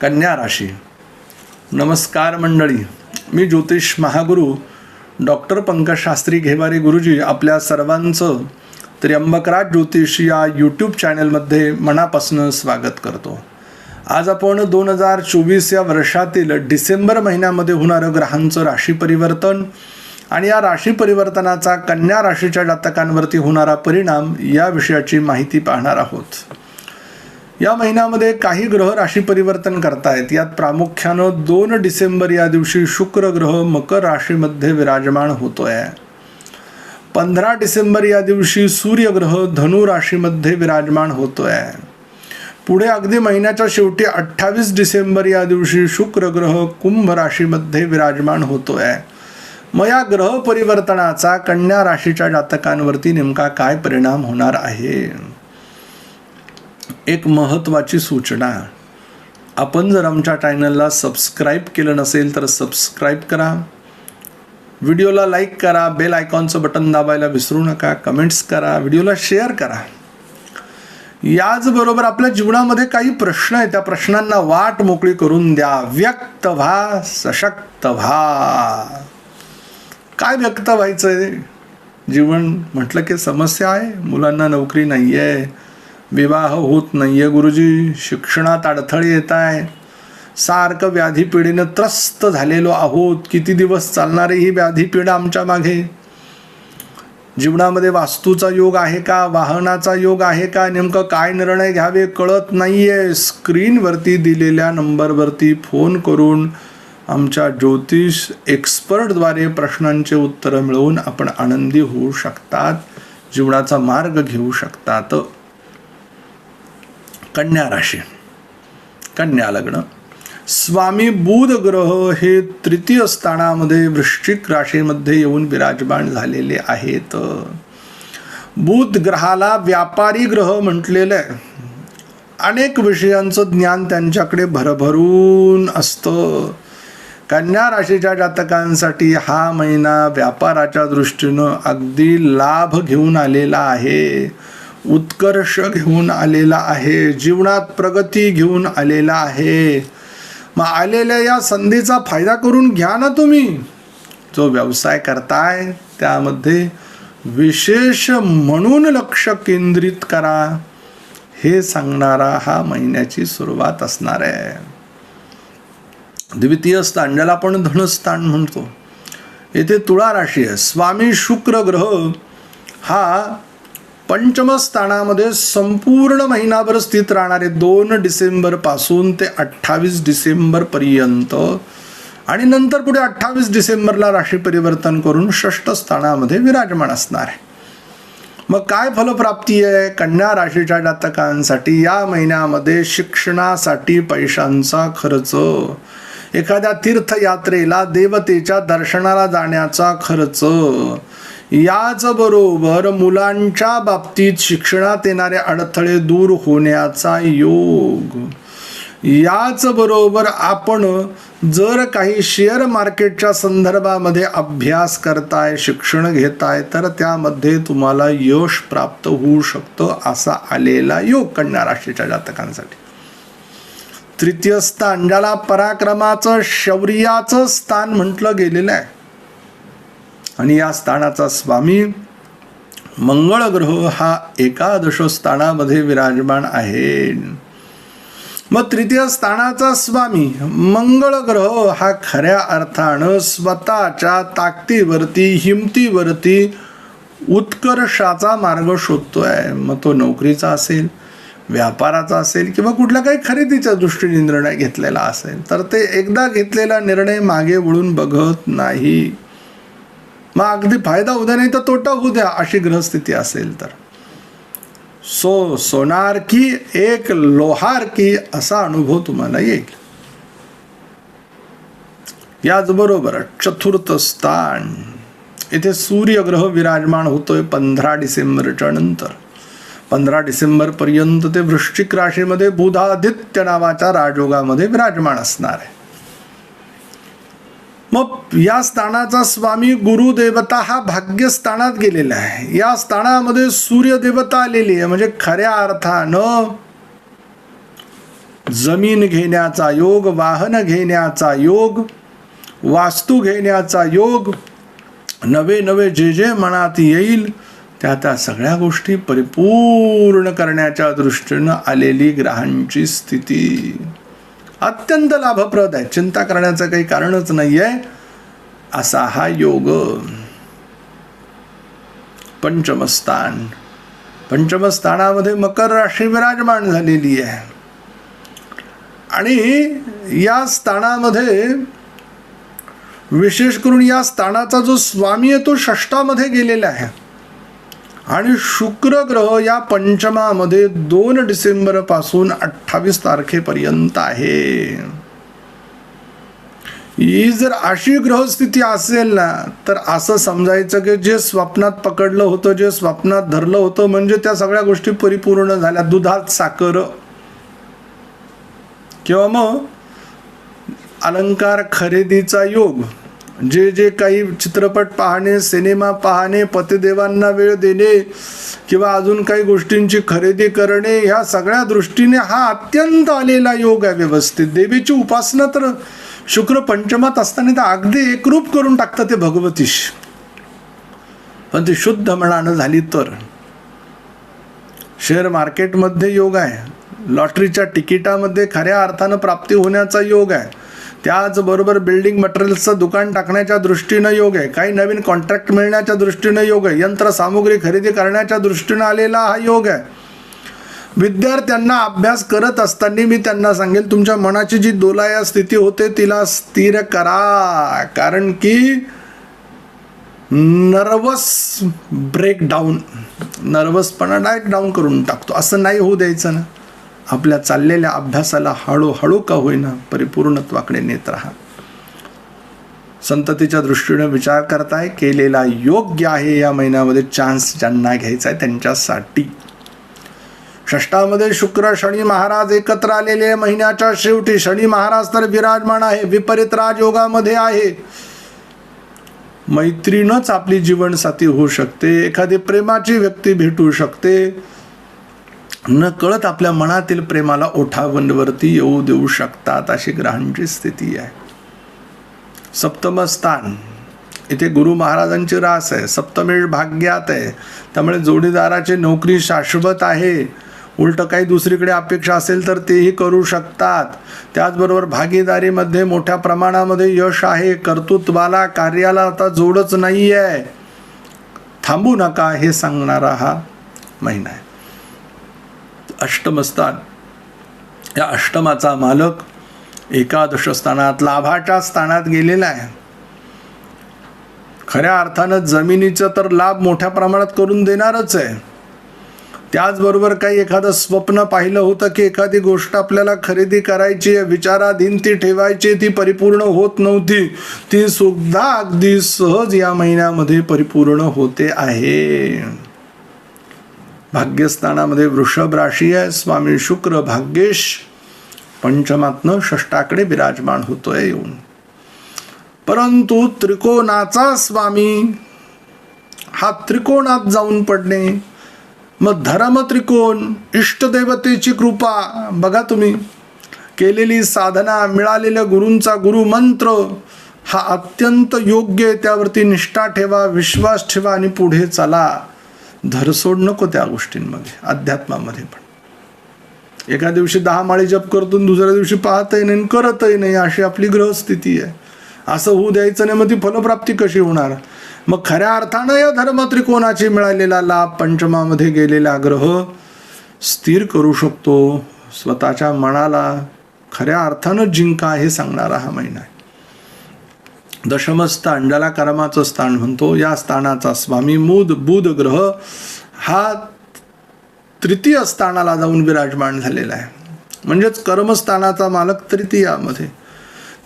कन्या राशी. नमस्कार मंडळी. मी ज्योतिष महागुरु डॉक्टर पंकज शास्त्री घेवारे गुरुजी आपल्या सर्वांचं त्र्यंबकराज ज्योतिष या यूट्यूब चॅनलमध्ये मनापासून स्वागत करतो. आज आपण दोन हजार चोवीस या वर्षातील डिसेंबर महिन्यामध्ये होणारं ग्रहांचं राशी परिवर्तन आणि या राशी परिवर्तनाचा कन्या राशीच्या जातकांवरती होणारा परिणाम या विषयाची माहिती पाहणार आहोत. या महिन्यामध्ये काही ग्रह राशी परिवर्तन करतायत. यात प्रामुख्यानं दोन डिसेंबर या दिवशी शुक्र ग्रह मकर राशीमध्ये विराजमान होतोय. पंधरा डिसेंबर या दिवशी सूर्यग्रह धनु राशीमध्ये विराजमान होतोय. पुढे अगदी महिन्याच्या शेवटी अठ्ठावीस डिसेंबर या दिवशी शुक्र ग्रह कुंभ राशीमध्ये विराजमान होतोय. मग या ग्रह परिवर्तनाचा कन्या राशीच्या जातकांवरती नेमका काय परिणाम होणार आहे? एक महत्त्वाची सूचना. आपण जर आमच्या चॅनलला सबस्क्राईब केलं नसेल तर सबस्क्राईब करा. व्हिडिओला लाईक करा बेल आयकॉनचं बटन दाबायला विसरू नका कमेंट्स करा व्हिडिओला शेअर करा. याचबरोबर आपल्या जीवनामध्ये काही प्रश्न आहेत त्या प्रश्नांना वाट मोकळी करून द्या. व्यक्त व्हा सशक्त व्हा. काय व्यक्त व्हायचं आहे जीवन म्हटलं की समस्या आहे मुलांना नोकरी नाही आहे विवाह होत नाही आहे गुरुजी शिक्षणात अडथळे येत आहे. सारखं व्याधी पिढीनं त्रस्त झालेलो आहोत. किती दिवस चालणारी ही व्याधी पिढा आमच्या मागे? जीवनामध्ये वास्तूचा योग आहे का? वाहनाचा योग आहे का? नेमकं काय निर्णय घ्यावे कळत नाही आहे स्क्रीनवरती दिलेल्या नंबरवरती फोन करून आमच्या ज्योतिष एक्सपर्टद्वारे प्रश्नांचे उत्तरं मिळवून आपण आनंदी होऊ शकतात जीवनाचा मार्ग घेऊ शकतात. कन्या राशी. कन्या लग्न. स्वामी बुध ग्रह हे तृतीय स्थानामध्ये वृश्चिक राशीमध्ये येऊन विराजमान झालेले आहेत. बुध ग्रहाला व्यापारी ग्रह म्हटलेलं. आहे अनेक विषयांचं ज्ञान त्यांच्याकडे भरभरून असतं. कन्या राशीच्या जातकांसाठी हा महिना व्यापाराच्या दृष्टीनं अगदी लाभ घेऊन आलेला आहे. उत्कर्ष घेऊन आलेला आहे. जीवनात प्रगती घेऊन आलेला आहे. मग आलेल्या या संधीचा फायदा करून घ्या ना तुम्ही. जो व्यवसाय करताय त्यामध्ये विशेष म्हणून लक्ष केंद्रित करा. हे सांगणारा हा महिन्याची सुरुवात असणार आहे. द्वितीय स्थान ज्याला आपण धनस्थान म्हणतो. येथे तुळा राशी आहे. स्वामी शुक्र ग्रह हा पंचम स्थानामध्ये संपूर्ण महिनाभर स्थित राहणारे दोन डिसेंबरपासून ते अठ्ठावीस डिसेंबर पर्यंत. आणि नंतर पुढे अठ्ठावीस डिसेंबरला राशी परिवर्तन करून षष्ठ स्थानामध्ये विराजमान असणार आहे. मग काय फलप्राप्ती आहे? कन्या राशीच्या जातकांसाठी या महिन्यामध्ये शिक्षणासाठी पैशांचा खर्च. एखाद्या तीर्थयात्रेला देवतेच्या दर्शनाला जाण्याचा खर्च. याचबरोबर मुलांच्या बाबतीत शिक्षणात येणारे अडथळे दूर होण्याचा योग. याचबरोबर आपण जर काही शेअर मार्केटच्या संदर्भामध्ये अभ्यास करताय शिक्षण घेताय तर त्यामध्ये तुम्हाला यश प्राप्त होऊ शकतं असा आलेला योग कन्या राशीच्या जातकांसाठी. तृतीय स्थान ज्याला पराक्रमाचं शौर्याचं स्थान म्हटलं गेलेलं आहे. आणि या स्थानाचा स्वामी मंगळ ग्रह हा एकादश स्थानामध्ये विराजमान आहे. मग तृतीय स्थानाचा स्वामी मंगळ ग्रह हा खऱ्या अर्थानं स्वतःच्या ताकदीवरती हिमतीवरती उत्कर्षाचा मार्ग शोधतोय. मग तो नोकरीचा असेल व्यापाराचा असेल किंवा कुठल्या काही खरेदीच्या दृष्टीने निर्णय घेतलेला असेल तर ते एकदा घेतलेला निर्णय मागे वळून बघत नाही. मग अगदी फायदा उद्या नाही तर तोटा होऊ द्या अशी ग्रहस्थिती असेल तर. सो सोनार की एक लोहार की असा अनुभव तुम्हाला येईल. याचबरोबर चतुर्थ स्थान. इथे सूर्यग्रह विराजमान होतोय पंधरा डिसेंबरच्या नंतर. पंधरा डिसेंबर पर्यंत ते वृश्चिक राशीमध्ये बुधादित्य नावाच्या राजयोगामध्ये विराजमान असणार आहे. मग या स्थानाचा स्वामी गुरुदेवता हा भाग्यस्थानात गेलेला आहे. या स्थानामध्ये सूर्यदेवता आलेली आहे. म्हणजे खऱ्या अर्थानं जमीन घेण्याचा योग वाहन घेण्याचा योग वास्तू घेण्याचा योग नवे नवे जे जे मनात येईल त्या त्या सगळ्या गोष्टी परिपूर्ण करण्याच्या दृष्टीनं आलेली ग्रहांची स्थिती. अत्यंत लाभप्रद आहे. चिंता करण्याचं काही कारणच नाही आहे असा हा योग. पंचमस्थान. पंचमस्थानामध्ये मकर राशी विराजमान झालेली आहे. आणि या स्थानामध्ये विशेष करून या स्थानाचा जो स्वामी आहे तो षष्टामध्ये गेलेला आहे. आणि शुक्र ग्रह या पंचमामध्ये दोन डिसेंबरपासून अठ्ठावीस तारखेपर्यंत आहे. ही जर अशी ग्रहस्थिती असेल ना तर असं समजायचं की जे स्वप्नात पकडलं होतं जे स्वप्नात धरलं होतं म्हणजे त्या सगळ्या गोष्टी परिपूर्ण झाल्या. दुधात साखर. किंवा मग अलंकार खरेदीचा योग. जे जे काही चित्रपट पाहणे सिनेमा पाहणे पतिदेवांना वेळ देणे किंवा अजून काही गोष्टींची खरेदी करणे ह्या सगळ्या दृष्टीने हा अत्यंत आलेला योग आहे व्यवस्थित. देवीची उपासना तर शुक्र पंचमात असताना तर अगदी एकरूप करून टाकतं ते भगवतीश. पण ती शुद्ध मनानं झाली तर? शेअर मार्केटमध्ये योग आहे. लॉटरीच्या तिकिटामध्ये खऱ्या अर्थानं प्राप्ती होण्याचा योग आहे. त्याचबरोबर बिल्डिंग मटेरियल्सचं दुकान टाकण्याच्या दृष्टीनं योग आहे. काही नवीन कॉन्ट्रॅक्ट मिळण्याच्या दृष्टीनं योग आहे. यंत्रसामुग्री खरेदी करण्याच्या दृष्टीनं आलेला हा योग आहे. विद्यार्थ्यांना अभ्यास करत असताना मी त्यांना सांगेल तुमच्या मनाची जी दोलाया स्थिती होते तिला स्थिर करा. कारण की नर्वस ब्रेकडाऊन नर्वसपणा डायरेक्ट डाऊन करून टाकतो. असं नाही होऊ द्यायचं ना. आपल्या चाललेल्या अभ्यासाला हळूहळू का होईना परिपूर्णत्वाकडे नेत राहा. संततीच्या दृष्टीने विचार करताय केलेला योग्य आहे या महिन्यामध्ये चान्स ज्यांना घ्यायचा आहे त्यांच्यासाठी. षष्टामध्ये शुक्र शनी महाराज एकत्र आलेले महिन्याच्या शेवटी शनी महाराज तर विराजमान आहे विपरीत राजयोगामध्ये आहे. मैत्रीनच आपली जीवनसाथी होऊ शकते एखादी प्रेमाची व्यक्ती भेटू शकते न कळत आपल्या मनातील प्रेमाला ओठावंडवरती येऊ देऊ शकतात अशी ग्रहांची स्थिती आहे. सप्तम स्थान. इथे गुरु महाराजांची रास आहे. सप्तमेश भाग्यात आहे. त्यामुळे जोडीदाराची नोकरी शाश्वत आहे. उलट काही दुसरीकडे अपेक्षा असेल तर तेही करू शकतात. त्याचबरोबर भागीदारीमध्ये मोठ्या प्रमाणामध्ये यश आहे. कर्तृत्वाला कार्याला आता जोडच नाही आहे थांबू नका हे सांगणारा हा महिना आहे. अष्टमस्थान. या अष्टमाचा मालक एकादश स्थानात लाभाच्या स्थानात गेलेला आहे. खऱ्या अर्थानं जमिनीचं तर लाभ मोठ्या प्रमाणात करून देणारच आहे. त्याचबरोबर काही एखादं स्वप्न पाहिलं होतं की एखादी गोष्ट आपल्याला खरेदी करायची आहे विचाराधीन ती ठेवायची ती परिपूर्ण होत नव्हती. ती सुद्धा अगदी सहज या महिन्यामध्ये परिपूर्ण होते आहे. भाग्यस्थानामध्ये वृषभ राशी आहे. स्वामी शुक्र भाग्येश पंचमातनं षष्टाकडे विराजमान होतोय येऊन. परंतु त्रिकोणाचा स्वामी हा त्रिकोणात जाऊन पडणे मग धर्म त्रिकोण इष्टदेवतेची कृपा बघा तुम्ही. केलेली साधना मिळालेल्या गुरूंचा गुरु मंत्र हा अत्यंत योग्य त्यावरती निष्ठा ठेवा विश्वास ठेवा आणि पुढे चला. धरसोड नको त्या गोष्टींमध्ये अध्यात्मामध्ये पण. एका दिवशी दहा माळी जप करतो दुसऱ्या दिवशी पाहतही नाही आणि करतही नाही अशी आपली ग्रहस्थिती आहे. असं होऊ द्यायचं नाही मग ती फलप्राप्ती कशी होणार? मग खऱ्या अर्थानं या धर्मत्रिकोणाची मिळालेला लाभ? पंचमामध्ये गेलेला ग्रह स्थिर करू शकतो. स्वतःच्या मनाला खऱ्या अर्थानं जिंका हे सांगणारा हा महिना आहे. दशमस्थान ज्याला कर्माचं स्थान म्हणतो. या स्थानाचा स्वामी मूद बुध ग्रह हा तृतीय स्थानाला जाऊन विराजमान झालेला आहे. म्हणजेच कर्मस्थानाचा मालक तृतीयामध्ये.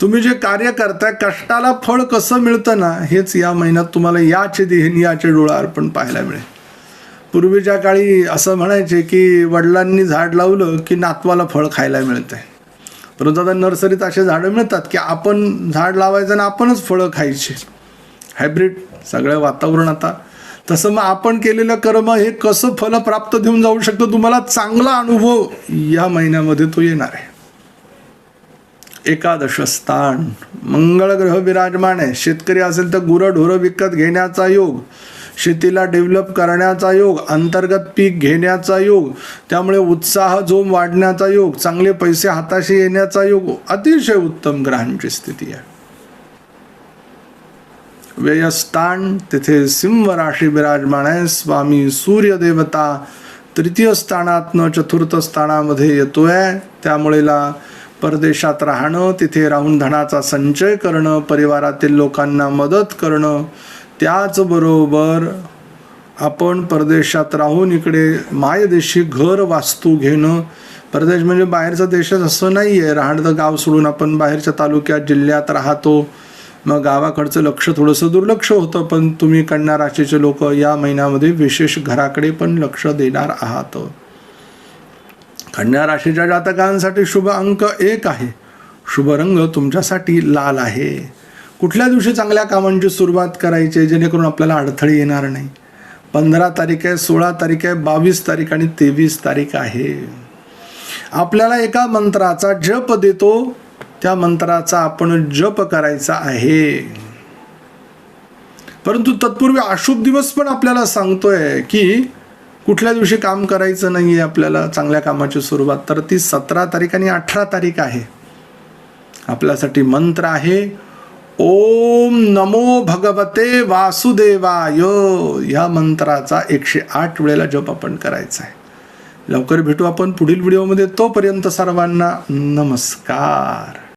तुम्ही जे कार्य करताय कष्टाला फळ कसं मिळतं ना हेच या महिन्यात तुम्हाला याचे देहन याचे डोळा अर्पण पाहायला मिळेल. पूर्वीच्या काळी असं म्हणायचे की वडिलांनी झाड लावलं की नातवाला फळ खायला मिळतंय. परंतु आता नर्सरीत असे झाडं मिळतात की आपण झाड लावायचं आणि आपणच फळं खायची. हायब्रिड सगळं वातावरण आता. तसं मग आपण केलेलं कर्म हे कसं फल प्राप्त देऊन जाऊ शकतो तुम्हाला चांगला अनुभव या महिन्यामध्ये तो येणार आहे. एकादश स्थान. मंगळ ग्रह विराजमान आहे. शेतकरी असेल तर गुरं ढोरं विकत घेण्याचा योग. शेतीला डेव्हलप करण्याचा योग अंतर्गत पीक घेण्याचा योग त्यामुळे उत्साह जोम वाढण्याचा योग चांगले पैसे हाताशी येण्याचा योग अतिशय उत्तम ग्रहांची स्थिती आहे. व्ययस्थान तिथे सिंह राशी विराजमान आहे. स्वामी सूर्यदेवता तृतीय स्थानातनं चतुर्थ स्थानामध्ये येतोय. त्यामुळेला परदेशात राहणं तिथे राहून धनाचा संचय करणं परिवारातील लोकांना मदत करणं त्याचबरोबर आपण परदेशात राहून इकडे मायदेशी घर वास्तू घेणं परदेश म्हणजे बाहेरचा देशच असं नाही आहे राहणं गाव सोडून आपण बाहेरच्या तालुक्यात जिल्ह्यात राहतो. मग गावाकडचं लक्ष थोडंसं दुर्लक्ष होतं पण तुम्ही कन्या राशीचे लोक या महिन्यामध्ये विशेष घराकडे पण लक्ष देणार आहात. कन्या राशीच्या जातकांसाठी शुभ अंक एक आहे. शुभ रंग तुमच्यासाठी लाल आहे. कुठल्या दिवशी चांगल्या कामांची सुरुवात करायची आहे, जेणेकरून आपल्याला अडथळे येणार नाही? पंधरा तारीख आहे सोळा तारीख आहे बावीस तारीख आणि तेवीस तारीख आहे. आपल्याला एका मंत्राचा जप देतो त्या मंत्राचा आपण जप करायचा आहे. परंतु तत्पूर्वी अशुभ दिवस पण आपल्याला सांगतोय की कुठल्या दिवशी काम करायचं नाही आहे आपल्याला चांगल्या कामाची सुरुवात तर ती सतरा तारीख आणि अठरा तारीख आहे. आपल्यासाठी मंत्र आहे ओम नमो भगवते वासुदेवाय. या मंत्राचा एकशे आठ वेळेला जप आपण करायचा आहे. लवकर भेटू आपण पुढील व्हिडिओमध्ये. तोपर्यंत सर्वांना नमस्कार.